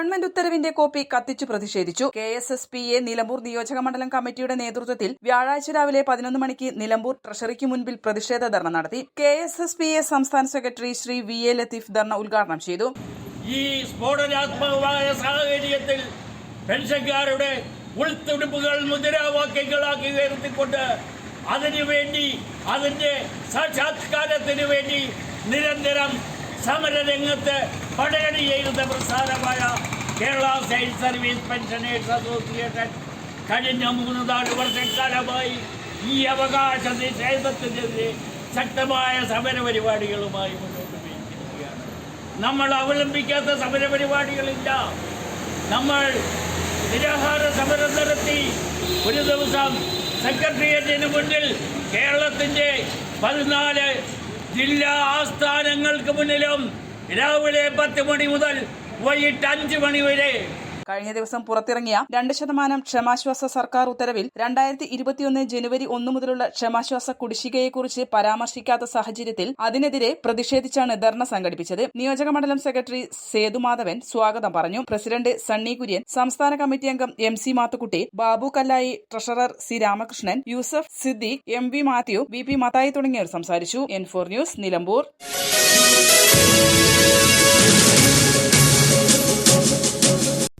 Government ഉത്തരവിന്റെ copy കത്തിച്ചു പ്രതിഷേധിച്ചു. K S S P A Nilambur നിയോജക മണ്ഡലം കമ്മിറ്റിയുടെ നേതൃത്വത്തിൽ വ്യാഴാഴ്ച രാവിലെ പതിനൊന്ന് മണിക്ക് നിലമ്പൂർ ട്രഷറിക്ക് മുൻപിൽ പ്രതിഷേധ ധർണ നടത്തി. K S S P A സംസ്ഥാന secretary Shri V A Latheef dharna ഉദ്ഘാടനം ചെയ്തു. ഈ സ്ഫോടനാത്മകമായ സാഹചര്യത്തിൽ പെൻഷൻകാരുടെ ഉൾത്തുടുപ്പുകൾ മുദ്രാവാക്യങ്ങളാക്കി ഉയർത്തിക്കൊണ്ട് അതിനുവേണ്ടി അതിന്റെ സാക്ഷാത്കാരത്തിന് വേണ്ടി നിരന്തരം സമരരംഗത്ത് പടയണി ചെയ്യുന്ന പ്രസ്ഥാനമായ Kerala sale service pensioners association കഴിഞ്ഞ മൂന്ന് നാല് വർഷക്കാലമായി ഈ അവകാശ നിഷേധത്തിനെതിരെ ശക്തമായ സമരപരിപാടികളുമായി മുന്നോട്ട് പോയിരിക്കുകയാണ് നമ്മൾ അവലംബിക്കാത്ത സമരപരിപാടികളില്ല. നമ്മൾ നിരാഹാര സമരം നടത്തി ഒരു ദിവസം സെക്രട്ടേറിയറ്റിന് മുന്നിൽ കേരളത്തിന്റെ പതിനാല് ജില്ലാ ആസ്ഥാനങ്ങൾക്ക് മുന്നിലും രാവിലെ പത്ത് മണി മുതൽ വൈകിട്ട് അഞ്ച് മണി വരെ. കഴിഞ്ഞ ദിവസം പുറത്തിറങ്ങിയ രണ്ട് ശതമാനം ക്ഷമാശ്വാസ സർക്കാർ ഉത്തരവിൽ രണ്ടായിരത്തി ഇരുപത്തിയൊന്ന് ജനുവരി ഒന്ന് മുതലുള്ള ക്ഷമാശ്വാസ കുടിശ്ശികയെക്കുറിച്ച് പരാമർശിക്കാത്ത സാഹചര്യത്തിൽ അതിനെതിരെ പ്രതിഷേധിച്ചാണ് ധർണ സംഘടിപ്പിച്ചത്. നിയോജക മണ്ഡലം സെക്രട്ടറി സേതുമാധവൻ സ്വാഗതം പറഞ്ഞു. പ്രസിഡന്റ് സണ്ണി കുര്യൻ സംസ്ഥാന കമ്മിറ്റി അംഗം M C Mathukutty Babu Kallayi treasurer C Ramakrishnan Yusuf Siddique M V Mathew V P Mathai തുടങ്ങിയവർ സംസാരിച്ചു. N four news Nilambur.